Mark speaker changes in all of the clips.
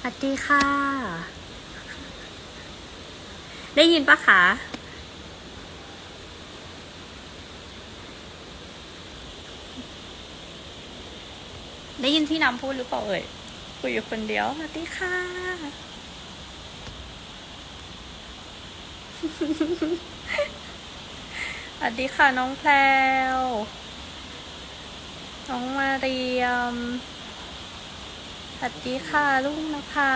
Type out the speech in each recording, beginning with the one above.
Speaker 1: สวัสดีค่ะ ได้ยินปะคะได้ยินพี่น้ำพูดหรือเปล่าเอ่ยคุยอยู่คนเดียวสวัสดีค่ะ สวัสดีค่ะน้องแพลวน้องมาเรียม สวัสดีค่ะลุงนภา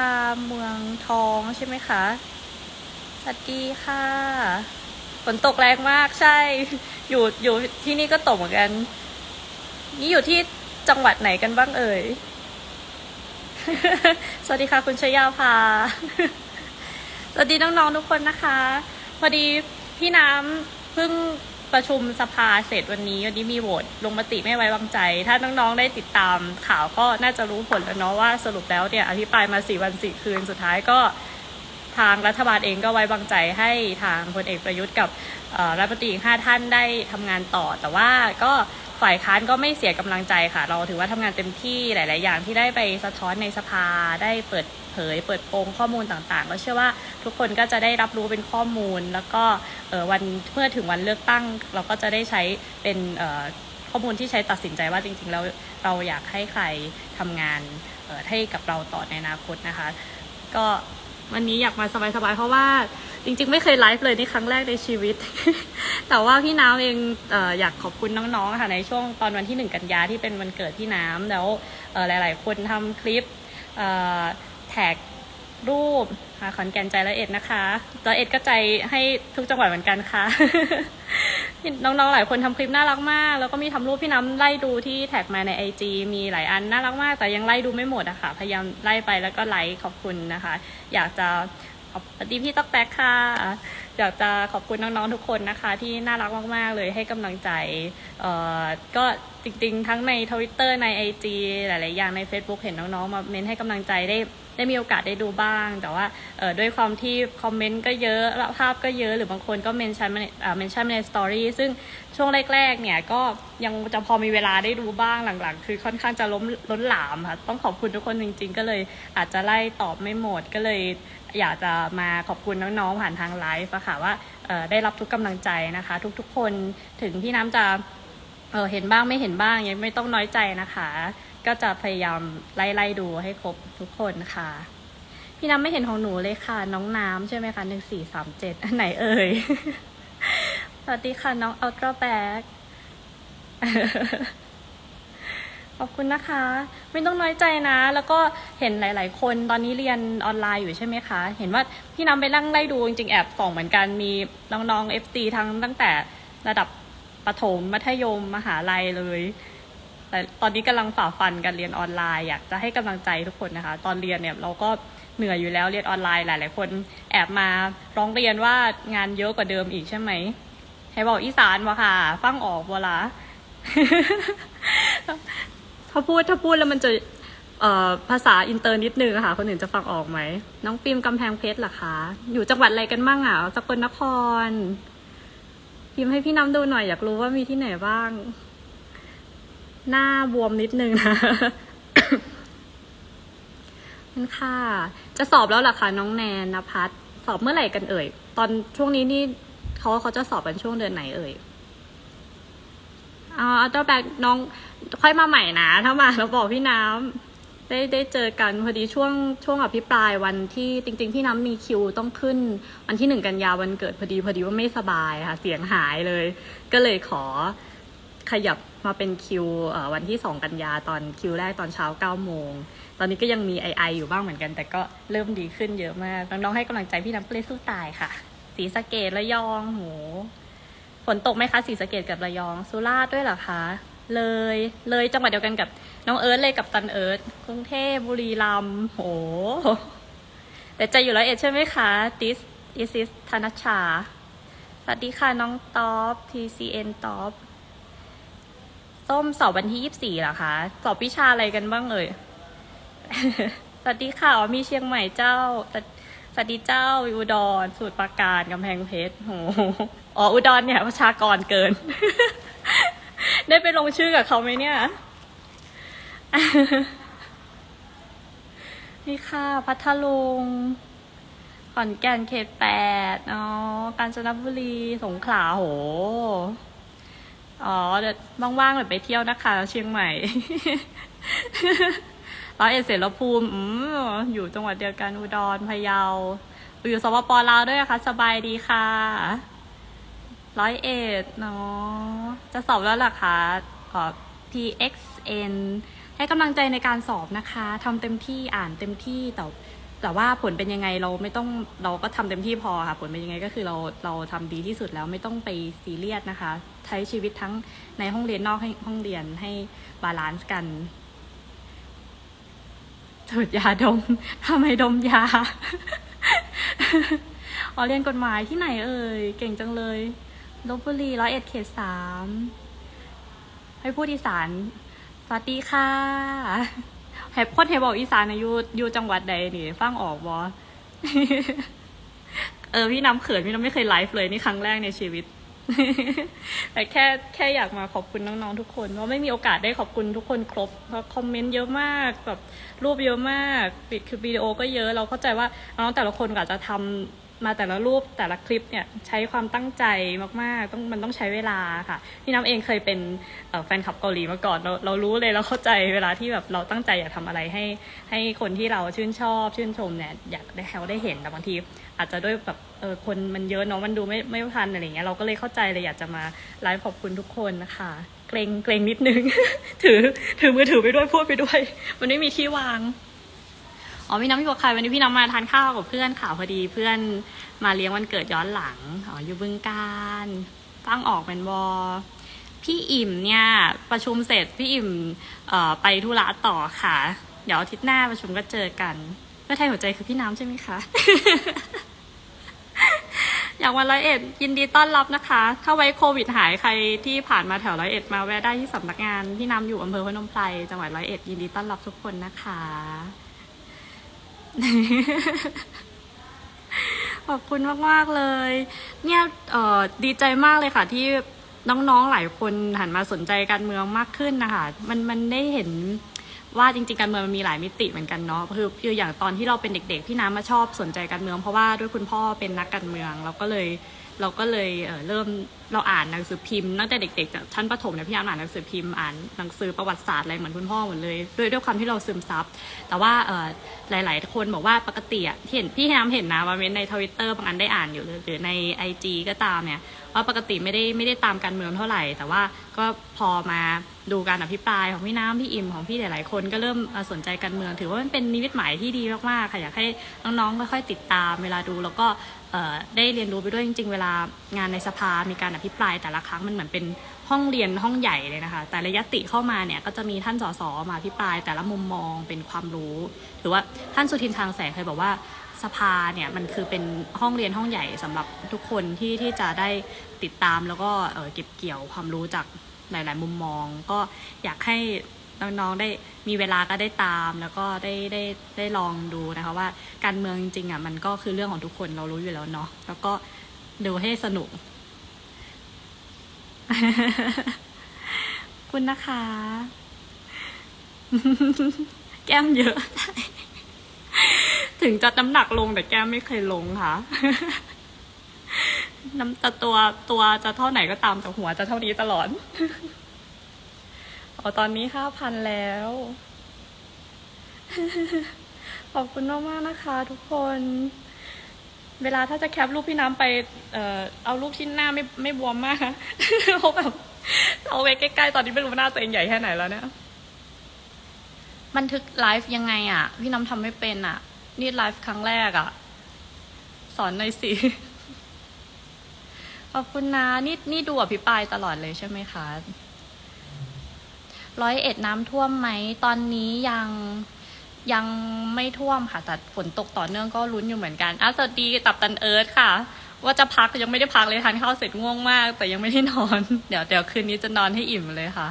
Speaker 1: เมืองทองใช่ไหมคะ สวัสดีค่ะ ฝนตกแรงมากใช่ อยู่อยู่ที่นี่ก็ตกเหมือนกัน นี่อยู่ที่จังหวัดไหนกันบ้างเอ่ย สวัสดีค่ะคุณชยาภา สวัสดีน้องๆทุกคนนะคะ พอดีพี่น้ำเพิ่ง ประชุมสภาเสร็จวันนี้วันนี้มีโหวตลงมติไม่ไว้วางใจ ถ้าน้องๆได้ติดตามข่าวก็น่าจะรู้ผลแล้วเนาะว่าสรุปแล้วเนี่ยอภิปรายมาสี่วันสี่คืนสุดท้ายก็ทางรัฐบาลเองก็ไว้วางใจให้ทางพลเอกประยุทธ์กับรัฐมนตรีอีห้าท่านได้ทำงานต่อ แต่ว่าก็ ฝ่ายค้านก็ไม่เสียกำลังใจค่ะ เราถือว่าทำงานเต็มที่หลาย ๆ อย่างที่ได้ไปสะท้อนในสภาได้เปิดเผย เปิดโปงข้อมูลต่างๆ ก็เชื่อว่าทุกคนก็จะได้รับรู้เป็นข้อมูล แล้วก็เออวันเมื่อถึงวันเลือกตั้ง เราก็จะได้ใช้เป็นเอ่อข้อมูลที่ใช้ตัดสินใจว่าจริง ๆ แล้วเราอยากให้ใครทำงานเอ่อให้กับเราต่อในอนาคตนะคะ ก็วันนี้อยากมาสบายๆเพราะว่า จริงๆ ไม่เคยไลฟ์เลยนี่ครั้งแรกในชีวิต แต่ว่าพี่น้ำเองเอออยากขอบคุณน้องๆค่ะในช่วงตอนวันที่หนึ่งกันยาที่เป็นวันเกิดพี่น้ำแล้วหลายๆ คนทำคลิปแท็กรูปค่ะขอนแก่นใจละเอ็ดนะคะละเอ็ดก็ใจให้ทุกจังหวัดเหมือนกันค่ะ น้องๆหลายคนทำคลิปน่ารักมาก แล้วก็มีทำรูปพี่น้ำไล่ดูที่แท็กมาในไอจมีหลายอันน่ารักมาก แต่ยังไล่ดูไม่หมดอะค่ะ พยายามไล่ไปแล้วก็ไลค์ขอบคุณนะคะ อยากจะ สวัสดีพี่ต๊อกแตกค่ะ อยากจะขอบคุณน้องๆทุกคนนะคะ ที่น่ารักมากๆเลยให้กำลังใจเอ่อก็จริงๆ ทั้งในทวิตเตอร์ใน IG หลายๆอย่างใน Facebook เห็นน้องๆ มาเม้นให้กำลังใจได้ ได้มีโอกาสได้ดูบ้าง แต่ว่าด้วยความที่คอมเมนต์ก็เยอะแล้วภาพก็เยอะหรือบางคนก็เมนชั่นมาในเมนชั่นในสตอรี่ซึ่งช่วงแรกๆเนี่ยก็ยังจะพอมีเวลาได้ดูบ้างหลังๆ คือค่อนข้างจะล้มล้นหลามค่ะต้องขอบคุณทุกคนจริง ๆ ก็เลยอาจจะไล่ตอบไม่หมดก็เลยอยากจะมาขอบคุณน้องๆผ่านทางไลฟ์ค่ะว่าได้รับทุกกำลังใจนะคะ ทุกๆคนถึงพี่น้ำจะเเห็นบ้างไม่เห็นบ้างยังไม่ต้องน้อยใจนะคะ ก็จะพยายามไล่ๆดูให้ครบทุกคนค่ะ พี่น้ำไม่เห็นของหนูเลยค่ะ น้องน้ำใช่ไหมคะหนึ่งสี่สามเจ็ดอันไหนเอ่ย สวัสดีค่ะน้องอัลตร้าแบ็กขอบคุณนะคะ ไม่ต้องน้อยใจนะ แล้วก็เห็นหลาย ๆ คนตอนนี้เรียนออนไลน์อยู่ใช่ไหมคะ เห็นว่าพี่น้ำไปนั่งไล่ดูจริงๆแอบส่องเหมือนกันมีน้องๆ FC ทั้งตั้งแต่ระดับประถมมัธยมมหาลัยเลย แต่ตอนนี้กำลังฝ่าฟันการเรียนออนไลน์อยากจะให้กำลังใจทุกคนนะคะ ตอนเรียนเนี่ยเราก็เหนื่อยอยู่แล้วเรียนออนไลน์หลาย ๆ คนแอบมาร้องเรียนว่างานเยอะกว่าเดิมอีกใช่ไหมให้บอกอีสานวะค่ะ ฟังออกเวลาถ้าพูดถ้าพูดแล้วมันจะเออภาษาอินเตอร์นิดนึงค่ะ คนอื่นจะฟังออกไหม น้องปิมกำแพงเพชรเหรอคะ อยู่จังหวัดอะไรกันบ้างอะสกลนคร พิมพ์ให้พี่น้ำดูหน่อยอยากรู้ว่ามีที่ไหนบ้าง หน้าบวมนิดนึงนะนั่นค่ะ จะสอบแล้วเหรอคะน้องแนนนภัสสอบเมื่อไหร่กันเอ่ย ตอนช่วงนี้นี่เขาเขาจะสอบกันช่วงเดือนไหนเอ่ยเอาเอัลตร้าแบกน้องค่อยมาใหม่นะ ถ้ามาแล้วบอกพี่น้ำได้ได้เจอกันพอดีช่วงช่วงอภิปรายวันที่จริง ๆ พี่น้ำมีคิวต้องขึ้น วันที่หนึ่งกันยาวันเกิดพอดีพอดีว่าไม่สบายค่ะ เสียงหายเลย ก็เลยขอขยับ มาเป็นคิววันที่สองกันยาตอนคิวแรกตอนเช้าเก้าโมง ตอนนี้ก็ยังมีไอไออยู่บ้างเหมือนกัน แต่ก็เริ่มดีขึ้นเยอะมาก น้องๆให้กำลังใจพี่น้ำก็เลยสู้ตายค่ะ สีสะเกดระยองโหฝนตกไหมคะสีสะเกดกับระยองสุราษฎร์ด้วยเหรอคะ เลยเลยจังหวัดเดียวกันกับน้องเอิร์ธเลยกับตันเอิร์ธกรุงเทพบุรีรัมย์โหแต่ใจอยู่แล้วเอ็ดใช่ไหมคะ this is is ธนชชาสวัสดีค่ะน้องท็อป TCN ท็อป ส้มสอบวันที่ยี่สี่เหรอคะ สอบวิชาอะไรกันบ้างเอ่ยสวัสดีค่ะอ๋อมีเชียงใหม่เจ้าสวัสวัสดีเจ้าอุดรสูตรปราการกำแพงเพชรโหอ๋ออุดรเนี่ยประชากรเกิน ได้ไปลงชื่อกับเขาไหมเนี่ยนี่ค่ะ พัทลุงขอนแก่นเขตแปดอ๋อกาญจนบุรีสงขลาโห อ๋อเดี๋ยวว่างๆเดี๋ยวไปเที่ยวนะคะเชียงใหม่ ร้อยเอ็ดเสรภูมิอยู่จังหวัดเดียวกันอุดรพะเยา อยู่สปปลาวด้วยนะคะ สบายดีค่ะ ร้อยเอ็ดเนาะจะสอบแล้วล่ะคะเอ่อ PXN ให้กำลังใจในการสอบนะคะทำเต็มที่อ่านเต็มที่แต่ แต่ว่าผลเป็นยังไงเราไม่ต้องเราก็ทำเต็มที่พอค่ะ ผลเป็นยังไงก็คือเราเราทำดีที่สุดแล้วไม่ต้องไปซีเรียสนะคะ ใช้ชีวิตทั้งในห้องเรียนนอกให้ห้องเรียนให้บาลานซ์กันสูดยาดมทำไมดมยาอ๋อเรียนกฎหมายที่ไหนเอ่ย เก่งจังเลยลบบุรีร้อยเอ็ดเขตสามให้พูดอีสานสวัสดีค่ะ แฮปคนเฮบอกอีสานนะอยู่อยู่จังหวัดใดนี่ฟังออกบอเออพี่น้ำเขินพี่น้ำไม่เคยไลฟ์เลยนี่ครั้งแรกในชีวิต แต่แค่แค่อยากมาขอบคุณน้องๆทุกคนเพราะไม่มีโอกาสได้ขอบคุณทุกคนครบเพราะคอมเมนต์เยอะมากแบบรูปเยอะมากปิดคือวิดีโอก็เยอะเราเข้าใจว่าน้องแต่ละคนก็อาจจะทำ มาแต่ละรูปแต่ละคลิปเนี่ยใช้ความตั้งใจมากๆต้องมันต้องใช้เวลาค่ะ พี่น้ำเองเคยเป็นแฟนคลับเกาหลีมาก่อนเราเรารู้เลยเราเข้าใจเวลาที่แบบเราตั้งใจอยากทำอะไรให้ให้คนที่เราชื่นชอบ ชื่นชมเนี่ยอยากได้เขาได้เห็นแต่บางที อาจจะด้วยแบบเออคนมันเยอะเนาะมันดูไม่ไม่ทันอะไรอย่างเงี้ยเราก็เลยเข้าใจเลยอยากจะมาไลฟ์ขอบคุณทุกคนนะคะเกรงเกรงนิดนึง ถือถือมือถือไปด้วยพูดไปด้วย มันไม่มีที่วาง อ๋อพี่น้ำพี่บัวใครวันนี้พี่น้ำมาทานข้าวกับเพื่อนค่ะพอดีเพื่อนมาเลี้ยงวันเกิดย้อนหลังอ๋ออยู่บึงการฟังออกเป็นวอพี่อิ่มเนี่ยประชุมเสร็จพี่อิ่มไปธุระต่อค่ะ เดี๋ยวอาทิตย์หน้าประชุมก็เจอกันเพื่อไทยหัวใจคือพี่น้ำใช่ไหมคะ อยากวันร้อยเอ็ดยินดีต้อนรับนะคะ ถ้าไว้โควิดหายใครที่ผ่านมาแถวร้อยเอ็ดมาแวะได้ที่สำนักงานพี่น้ำอยู่อำเภอพนมไพรจังหวัดร้อยเอ็ดยินดีต้อนรับทุกคนนะคะ ขอบคุณมาก ๆ เลย เนี่ยดีใจมากเลยค่ะ ที่น้อง ๆ หลายคนหันมาสนใจการเมืองมากขึ้นนะคะ มันมันได้เห็น ว่าจริงๆการเมืองมันมีหลายมิติเหมือนกันเนาะคือคืออย่างตอนที่เราเป็นเด็กๆพี่น้ำมาชอบสนใจการเมือง เพราะว่าด้วยคุณพ่อเป็นนักการเมืองเราก็เลยเราก็เลยเเริ่มเราอ่านหนังสือพิมพ์ตั้งแต่เด็กๆชั้นประถมเนี่ยพี่น้ำอ่านหนังสือพิมพ์อ่านหนังสือประวัติศาสตร์อะไรเหมือนคุณพ่อหมดเลยด้วยด้วยความที่เราซึมซับ แต่ว่าเออหลาย ๆ คนบอกว่าปกติอะที่เห็นพี่น้ำเห็นนะว่าเม้นในทวิตเตอร์บางอันได้อ่านอยู่หรือหรือในไอจก็ตามเนี่ย ว่าปกติไม่ได้ไม่ได้ตามการเมืองเท่าไหร่ แต่ว่าก็พอมาดูการอภิปรายของพี่น้ำพี่อิ่มของพี่หลายๆคนก็เริ่มสนใจการเมือง ถือว่ามันเป็นนิมิตหมายที่ดีมากๆค่ะอยากให้น้องๆค่อยๆติดตามเวลาดูแล้วก็ได้เรียนรู้ไปด้วยจริง ๆ เวลางานในสภา มีการอภิปรายแต่ละครั้งมันเหมือนเป็นห้องเรียนห้องใหญ่เลยนะคะ แต่ระยะติเข้ามาเนี่ยก็จะมีท่านสสมาอภิปรายแต่ละมุมมองเป็นความรู้ หรือว่าท่านสุทินทางแสงเคยบอกว่า สภาเนี่ยมันคือเป็นห้องเรียนห้องใหญ่สำหรับทุกคนที่ที่จะได้ติดตามแล้วก็เอ่อเก็บเกี่ยวความรู้จากหลาย ๆ มุมมอง ก็อยากให้น้องๆได้มีเวลาก็ได้ตาม แล้วก็ได้ได้ได้ลองดูนะคะว่าการเมืองจริงๆอะมันก็คือเรื่องของทุกคนเรารู้อยู่แล้วเนาะแล้วก็ดูให้สนุก คุณนะคะ แก้มเยอะ ถึงจะน้ำหนักลงแต่แก้มไม่เคยลงค่ะ น้ำแต่ตัวตัวจะเท่าไหนก็ตามแต่หัวจะเท่านี้ตลอดอ๋อตอนนี้ห้าพันแล้ว ขอบคุณมากมากๆนะคะทุกคน เวลาถ้าจะแคปรูปพี่น้ำไป เอ่อเอารูปที่หน้าไม่ไม่บวมมากเพราะแบบเอาไว้ใกล้ๆ ตอนนี้ไม่รู้ว่าหน้าตัวเองใหญ่แค่ไหนแล้วเนี่ยบันทึกไลฟ์ยังไงอะ พี่น้ำทำไม่เป็นอะ นี่ไลฟ์ครั้งแรกอะ สอนหน่อยสิ ขอบคุณนะนี่นี่ดูอภิปรายตลอดเลยใช่ไหมคะร้อยเอ็ดน้ำท่วมไหม ตอนนี้ยังยังไม่ท่วมค่ะ แต่ฝนตกต่อเนื่องก็ลุ้นอยู่เหมือนกันอะสวัสดีตับตันเอิร์ธค่ะ ว่าจะพักยังไม่ได้พักเลยทานข้าวเสร็จง่วงมาก แต่ยังไม่ได้นอน เดี๋ยวเดี๋ยวคืนนี้จะนอนให้อิ่มเลยค่ะ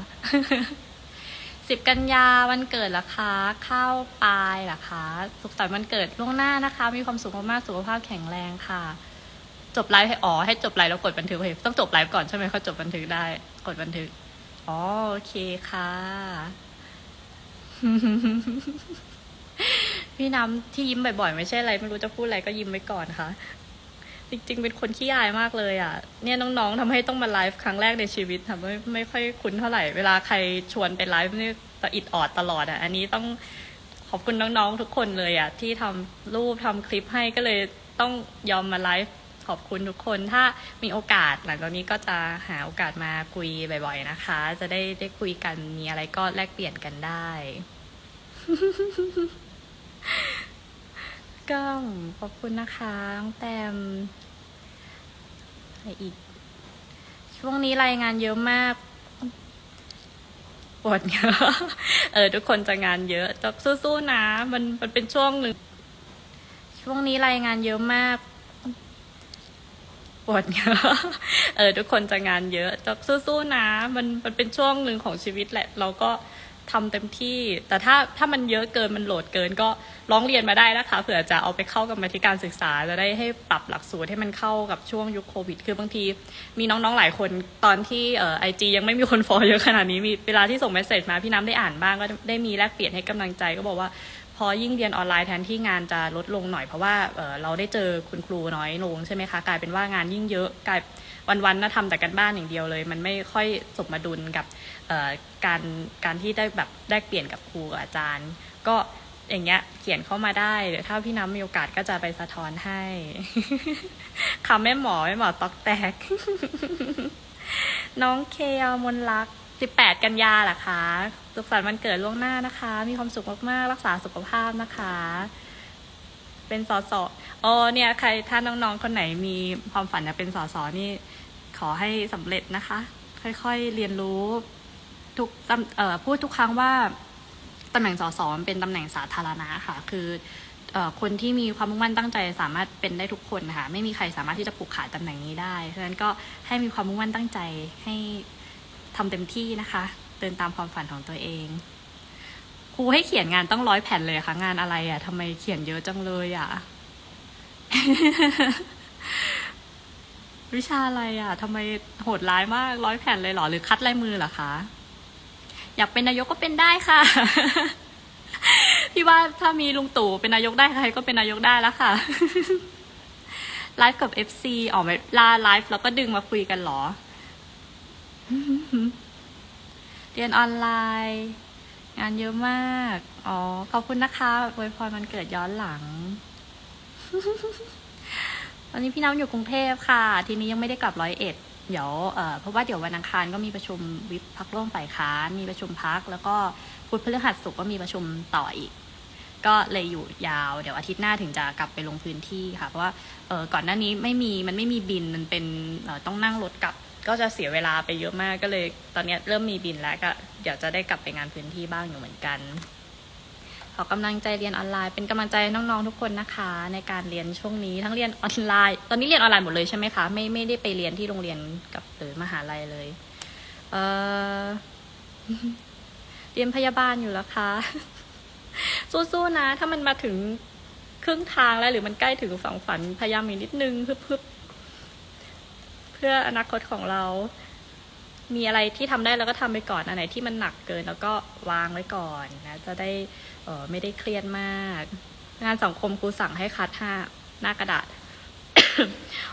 Speaker 1: สิบกันยาวันเกิดละคะเข้าปลายละคะสุขสันต์วันเกิดล่วงหน้านะคะ มีความสุขมากๆสุขภาพแข็งแรงค่ะ จบไลฟ์ให้อ๋อให้จบไลฟ์แล้วกดบันทึกเต้องจบไลฟ์ก่อนใช่ไหมเขาจบบันทึกได้กดบันทึกอ๋อโอเคค่ะ พี่น้ำที่ยิ้มบ่อยๆ ไม่ใช่อะไร ไม่รู้จะพูดอะไรก็ยิ้มไว้ก่อนค่ะ จริง ๆ เป็นคนขี้อายมากเลยอะ เนี่ยน้องๆทำให้ต้องมาไลฟ์ครั้งแรกในชีวิตทำไม่ไม่ค่อยคุ้นเท่าไหร่ เวลาใครชวนไปไลฟ์นี่จะอิดออดตลอดอะ อันนี้ต้องขอบคุณน้องๆทุกคนเลยอะ ที่ทำรูปทำคลิปให้ก็เลยต้องยอมมาไลฟ์ขอบคุณทุกคนถ้ามีโอกาสหลังจากนี้ก็จะหาโอกาสมาคุยบ่อย ๆ นะคะ จะได้ได้คุยกันมีอะไรก็แลกเปลี่ยนกันได้ก็ขอบคุณนะคะแตม อะไรอีก ช่วงนี้รายงานเยอะมากปวดเยอะเออทุกคนจะงานเยอะแต่สู้ๆนะ มันมันเป็นช่วงหนึ่ง ช่วงนี้รายงานเยอะมากปวดเยอะเออทุกคนจะงานเยอะแต่สู้ๆนะ มันมันเป็นช่วงหนึ่งของชีวิตแหละ เราก็ ทำเต็มที่ แต่ถ้าถ้ามันเยอะเกินมันโหลดเกินก็ร้องเรียนมาได้นะคะเผื่อจะเอาไปเข้ากับมาธิการศึกษา จะได้ให้ปรับหลักสูตรให้มันเข้ากับช่วงยุคโควิด คือบางที มีน้องๆหลายคนตอนที่เอ่อไอจียังไม่มีคนฟอลเยอะขนาดนี้มีเวลาที่ส่งเมสเซจมาพี่น้ำได้อ่านบ้างก็ได้มีแลกเปลี่ยนให้กำลังใจก็บอกว่าพอยิ่งเรียนออนไลน์แทนที่งานจะลดลงหน่อยเพราะว่าเเราได้เจอคุณครูน้อยลงใช่ไหมคะกลายเป็นว่างานยิ่งเยอะกลาย วันๆน่าทำแต่กันบ้านอย่างเดียวเลย มันไม่ค่อยสมดุลกับการการที่ได้แบบแลกเปลี่ยนกับครูอาจารย์ ก็อย่างเงี้ยเขียนเข้ามาได้เดี๋ยวถ้าพี่น้ำมีโอกาสก็จะไปสะท้อนให้คำแม่หมอแม่หมอตอกแตก น้องเคลมนลัก18กันยาเหรอคะสุขสันต์วันเกิดล่วงหน้านะคะ มีความสุขมากๆ รักษาสุขภาพนะคะ เป็นสอสอ๋อเนี่ย ใครถ้าน้องๆ คนไหนมีความฝันจะเป็นสอสอนี่ อให้สำเร็จนะคะ ค่อยๆเรียนรู้ทุกเอ่อพูดทุกครั้งว่าตำแหน่งสสมันเป็นตำแหน่งสาธารณะค่ะ คืออคนที่มีความมุ่งมั่นตั้งใจสามารถเป็นได้ทุกคนนะคะไม่มีใครสามารถที่จะผูกขาดตำแหน่งนี้ได้ฉะนั้นก็ให้มีความมุ่งมั่นตั้งใจให้ทำเต็มที่นะคะ เดินตามความฝันของตัวเองครูให้เขียนงานต้องร้อยแผ่นเลยค่ะ งานอะไรอะ่ะทำไมเขียนเยอะจังเลยอะ่ะ วิชาอะไรอะ่ะทำไมโหดร้ายมากร้อยแผ่นเลยเหรอ หรือคัดลายมือเหรอคะ อยากเป็นนายกก็เป็นได้ค่ะ พี่ว่าถ้ามีลุงตู่เป็นนายกได้ใครก็เป็นนายกได้แล้วค่ะ ไลฟ์กับ FC ออกมาลาไลฟ์แล้วก็ดึงมาคุยกันหรอ เรียนออนไลน์ งานเยอะมาก อ๋อ ขอบคุณนะคะอวยพรมันเกิดย้อนหลัง ตอนนี้พี่น้ำอยู่กรุงเทพค่ะ ทีนี้ยังไม่ได้กลับร้อยเอ็ดเดี๋ยวเพราะว่าเดี๋ยววันอังคารก็มีประชุมวิปพักร่วมฝ่ายค้านมีประชุมพัก แล้วก็พุธพฤหัสศุกร์ก็มีประชุมต่ออีก ก็เลยอยู่ยาว เดี๋ยวอาทิตย์หน้าถึงจะกลับไปลงพื้นที่ค่ะ เพราะว่าก่อนหน้านี้ไม่มีมันไม่มีบินมันเป็นต้องนั่งรถกลับ ก็จะเสียเวลาไปเยอะมากก็เลย ตอนนี้เริ่มมีบินแล้วก็เดี๋ยวจะได้กลับไปงานพื้นที่บ้างอยู่เหมือนกัน ขอกำลังใจเรียนออนไลน์ เป็นกำลังใจน้องๆทุกคนนะคะ ในการเรียนช่วงนี้ทั้งเรียนออนไลน์ ตอนนี้เรียนออนไลน์หมดเลยใช่ไหมคะไม่ไม่ได้ไปเรียนที่โรงเรียนกับหรือมหาลัยเลยเออเรียนพยาบาลอยู่แล้วค่ะสู้ๆนะ ถ้ามันมาถึงครึ่งทางแล้วหรือมันใกล้ถึงฝั่งฝันพยายามอีกนิดนึงเพื่อเพื่อเพื่ออนาคตของเรา มีอะไรที่ทำได้เราก็ทำไปก่อนอันไหนที่มันหนักเกินแล้วก็วางไว้ก่อนนะจะได้เออไม่ได้เครียดมาก งานสังคมครูสั่งให้คัดห้าหน้ากระดาษ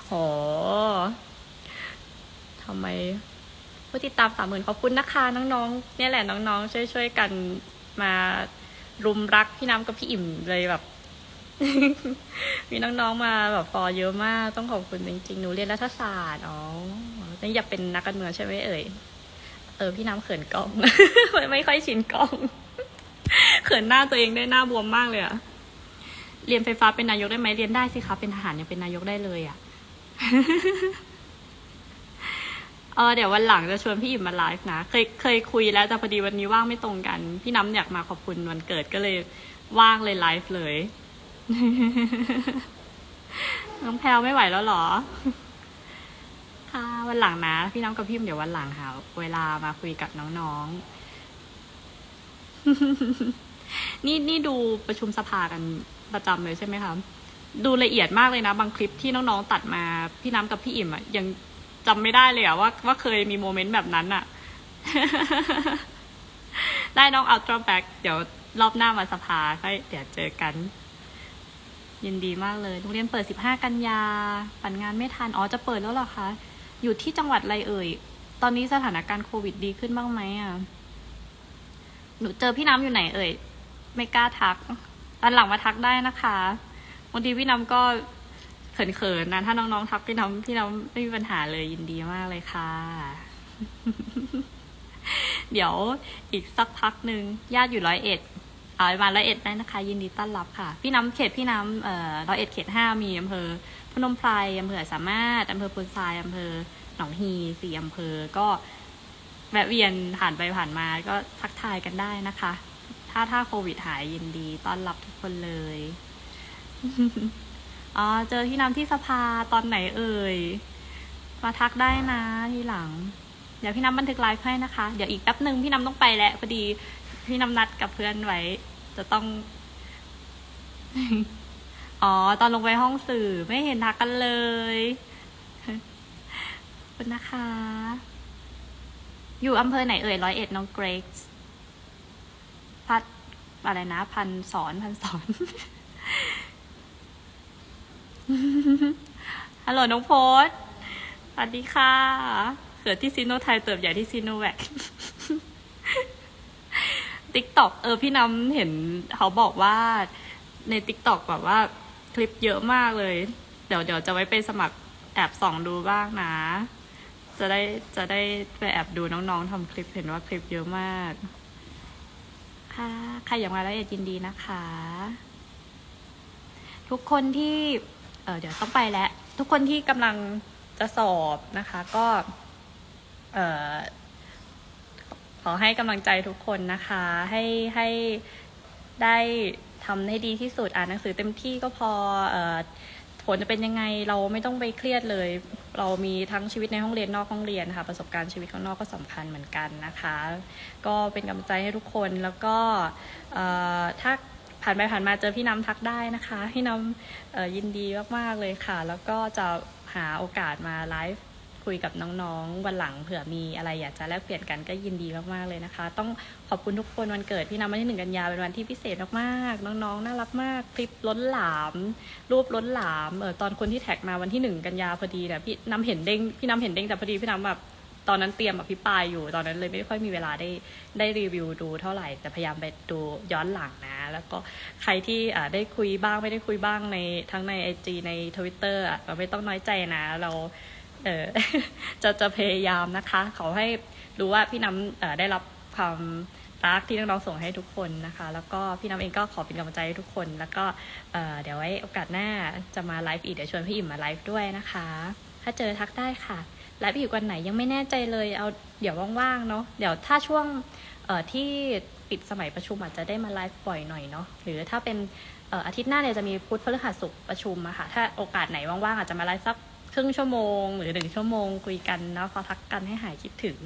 Speaker 1: โหทำไมผู้ติดตามสามหมื่นขอบคุณนะคะน้องๆเนี่ยแหละน้องๆช่วยๆกันมารุมรักพี่น้ำกับพี่อิ่มเลยแบบ มีน้องๆมาแบบฟอเยอะมาก ต้องขอบคุณจริงๆหนูเรียนรัฐศาสตร์อ๋อ นี่อยากเป็นนักการเมืองใช่ไหมเอ่ย เออ พี่น้ำเขินกล้อง ไม่ค่อยชินกล้อง เขินหน้าตัวเองได้หน้าบวมมากเลยอะเรียนไฟฟ้าเป็นนายกได้ไหมเรียนได้สิคะเป็นทหารยังเป็นนายกได้เลยอะเออเดี๋ยววันหลังจะชวนพี่อิ่มมาไลฟ์นะ เคยเคยคุยแล้วแต่พอดีวันนี้ว่างไม่ตรงกัน พี่น้ำอยากมาขอบคุณวันเกิดก็เลยว่างเลยไลฟ์เลย น้องแพลวไม่ไหวแล้วหรอ ค่ะ วันหลังนะ พี่น้ำกับพี่อิ่มเดี๋ยววันหลังหาเวลามาคุยกับน้องๆ นี่นี่ดูประชุมสภากันประจำเลยใช่ไหมคะดูละเอียดมากเลยนะ บางคลิปที่น้องๆตัดมาพี่น้ำกับพี่อิ่มอะยังจำไม่ได้เลยอะว่าว่าเคยมีโมเมนต์แบบนั้นอะได้น้องอัลตร้าแบ็กเดี๋ยวรอบหน้ามาสภาค่อยเดี๋ยวเจอกัน ยินดีมากเลยโรงเรียนเปิด 15 กันยาปั่นงานไม่ทัน อ๋อ จะเปิดแล้วหรอคะ อยู่ที่จังหวัดอะไรเอ่ย ตอนนี้สถานการณ์โควิดดีขึ้นบ้างไหมอะ หนูเจอพี่น้ำอยู่ไหนเอ่ย ไม่กล้าทัก ตอนหลังมาทักได้นะคะบางทีพี่น้ำก็เขินๆนะถ้าน้องๆทักพี่น้ำพี่น้ำไม่มีปัญหาเลยยินดีมากเลยค่ะ เดี๋ยวอีกสักพักหนึ่งญาติอยู่ร้อยเอ็ด มาร้อยเอ็ดได้นะคะ ยินดีต้อนรับค่ะ พี่น้ำเขตพี่น้ำเอ่อร้อยเอ็ดเขตห้ามีอำเภอพนมไพรอำเภอสามารถอำเภอพุนทรายอำเภอหนองฮีสี่อำเภอก็แวะเวียนผ่านไปผ่านมาก็ทักทายกันได้นะคะ ถ้าถ้าโควิดหายยินดีต้อนรับทุกคนเลยอ๋อเจอพี่น้ำที่สภาตอนไหนเอ่ย มาทักได้นะทีหลัง เดี๋ยวพี่น้ำบันทึกไลฟ์ให้นะคะ เดี๋ยวอีกแป๊บหนึ่งพี่น้ำต้องไปแล้วพอดี พี่น้ำนัดกับเพื่อนไว้ จะต้อง อ๋อ ตอนลงไปห้องสื่อไม่เห็นทักกันเลยคุณนะคะ อยู่อำเภอไหนเอ่ยร้อยเอ็ดน้องเกรกพัดอะไรนะ พันสอนพันสอนฮัลโหลน้องโพสสวัสดีค่ะเกิดที่ซีโนไทยเติบใหญ่ที่ซีโนแวค ติ๊กต็อกเออพี่น้ำเห็นเขาบอกว่าในติ๊กต็อกแบบว่าคลิปเยอะมากเลย เดี๋ยวเดี๋ยวจะไว้ไปสมัครแอบส่องดูบ้างนะ จะได้จะได้ไปแอบดูน้องๆทำคลิปเห็นว่าคลิปเยอะมาก ค่ะใครอยากมารายละเอียดยินดีนะคะ ทุกคนที่เออเดี๋ยวต้องไปแล้ว ทุกคนที่กำลังจะสอบนะคะ ก็ เออ ขอให้กำลังใจทุกคนนะคะ ให้ให้ได้ทำให้ดีที่สุดอ่านหนังสือเต็มที่ก็พออผลจะเป็นยังไงเราไม่ต้องไปเครียดเลย เรามีทั้งชีวิตในห้องเรียนนอกห้องเรียนค่ะ ประสบการณ์ชีวิตข้างนอกก็สำคัญเหมือนกันนะคะ ก็เป็นกำลังใจให้ทุกคนแล้วก็ถ้าผ่านไปผ่านมาเจอพี่น้ำทักได้นะคะ พี่น้ำยินดีมาก ๆ เลยค่ะ แล้วก็จะหาโอกาสมาไลฟ์ คุยกับน้องๆวันหลังเผื่อมีอะไรอยากจะแลกเปลี่ยนกันก็ยินดีมากๆเลยนะคะ ต้องขอบคุณทุกคนวันเกิดพี่น้ำวันที่หนึ่งกันยาเป็นวันที่พิเศษมากๆน้องๆน่ารักมากคลิปล้นหลาม รูปล้นหลามเออตอนคนที่แท็กมาวันที่หนึ่งกันยาพอดีเนี่ยพี่น้ำเห็นเด้งพี่น้ำเห็นเด้งแต่พอดีพี่น้ำแบบตอนนั้นเตรียมอภิปรายอยู่ตอนนั้นเลยไม่ค่อยมีเวลาได้ได้รีวิวดูเท่าไหร่ แต่พยายามไปดูย้อนหลังนะ แล้วก็ใครที่ได้คุยบ้างไม่ได้คุยบ้างในทั้งในไอจีในทวิตเตอร์อะก็ไม่ต้องน้อยใจนะเรา เออจะจะพยายามนะคะ ขอให้รู้ว่าพี่น้ำได้รับความรักที่น้องๆส่งให้ทุกคนนะคะ แล้วก็พี่น้ำเองก็ขอเป็นกำลังใจให้ทุกคน แล้วก็เเดี๋ยวไว้โอกาสหน้าจะมาไลฟ์อีกเดี๋ยวชวนพี่อิ่มมาไลฟ์ด้วยนะคะ ถ้าเจอทักได้ค่ะไลฟ์อีกวันไหนยังไม่แน่ใจเลยเอาเดี๋ยวว่างๆเนาะเดี๋ยวถ้าช่วงที่ปิดสมัยประชุมอาจจะได้มาไลฟ์บ่อยหน่อยเนาะหรือถ้าเป็นเอ่ออาทิตย์หน้าเนี่ยจะมีพุธพฤหัสศุกร์ประชุมอะค่ะถ้าโอกาสไหนว่างๆอาจจะมาไลฟ์สัก ครึ่งชั่วโมง หรือหนึ่งชั่วโมงคุยกันเนาะขอทักกันให้หายคิดถึง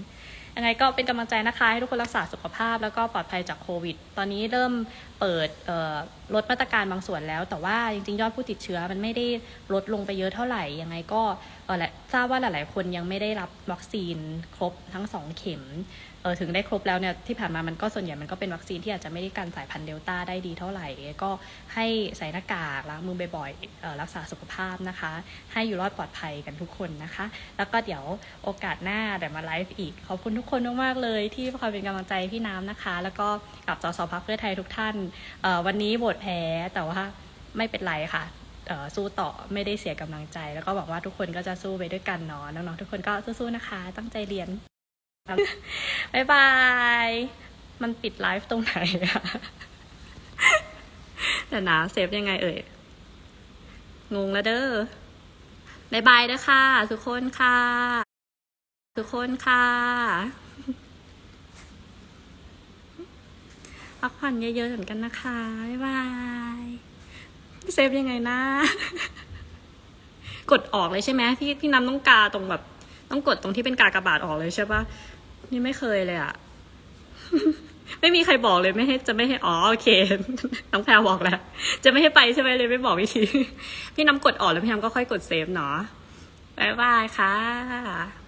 Speaker 1: ยังไงก็เป็นกำลังใจนะคะ ให้ทุกคนรักษาสุขภาพแล้วก็ปลอดภัยจากโควิด ตอนนี้เริ่มเปิดลดมาตรการบางส่วนแล้ว แต่ว่าจริงๆ ยอดผู้ติดเชื้อมันไม่ได้ลดลงไปเยอะเท่าไหร่ ยังไงก็ทราบว่าหลาย ๆ คนยังไม่ได้รับวัคซีนครบทั้งสองเข็มเออถึงได้ครบแล้วเนี่ยที่ผ่านมามันก็ส่วนใหญ่มันก็เป็นวัคซีนที่อาจจะไม่ได้กันสายพันธุ์เดลต้าได้ดีเท่าไหร่ ก็ให้ใส่หน้ากากล้างมือบ่อยๆรักษาสุขภาพนะคะ ให้อยู่รอดปลอดภัยกันทุกคนนะคะ แล้วก็เดี๋ยวโอกาสหน้าเดี๋ยวมาไลฟ์อีก ขอบคุณทุกคนมากๆเลยที่คอยเป็นกำลังใจพี่น้ำนะคะ แล้วก็กับสสพักเพื่อไทยทุกท่านเออวันนี้โหวตแพ้แต่ว่าไม่เป็นไรค่ะเอ่อ สู้ต่อไม่ได้เสียกำลังใจ แล้วก็หวังว่าทุกคนก็จะสู้ไปด้วยกันเนาะน้องๆทุกคนก็สู้ๆนะคะ ตั้งใจเรียนบ๊ายบาย มันปิดไลฟ์ตรงไหนอะเดี๋ยวนะเซฟยังไงเอ่ย งงแล้วเด้อบายบายเด้อค่ะ ทุกคนค่ะ ทุกคนค่ะพักผ่อนเยอะๆเหมือนกันนะคะ บ๊ายบาย เซฟยังไงนะ กดออกเลยใช่ไหมพี่พี่น้ำต้องกาตรงแบบ ต้องกดตรงที่เป็นกากระบาดออกเลยใช่ปะนี่ไม่เคยเลยอะไม่มีใครบอกเลยไม่ให้จะไม่ให้อ๋อโอเค น้องแพรบอกแล้ว จะไม่ให้ไปใช่ไหมเลยไม่บอกวิธี พี่น้ำกดออกแล้วพี่น้ำก็ค่อยกดเซฟเนาะบายบายค่ะ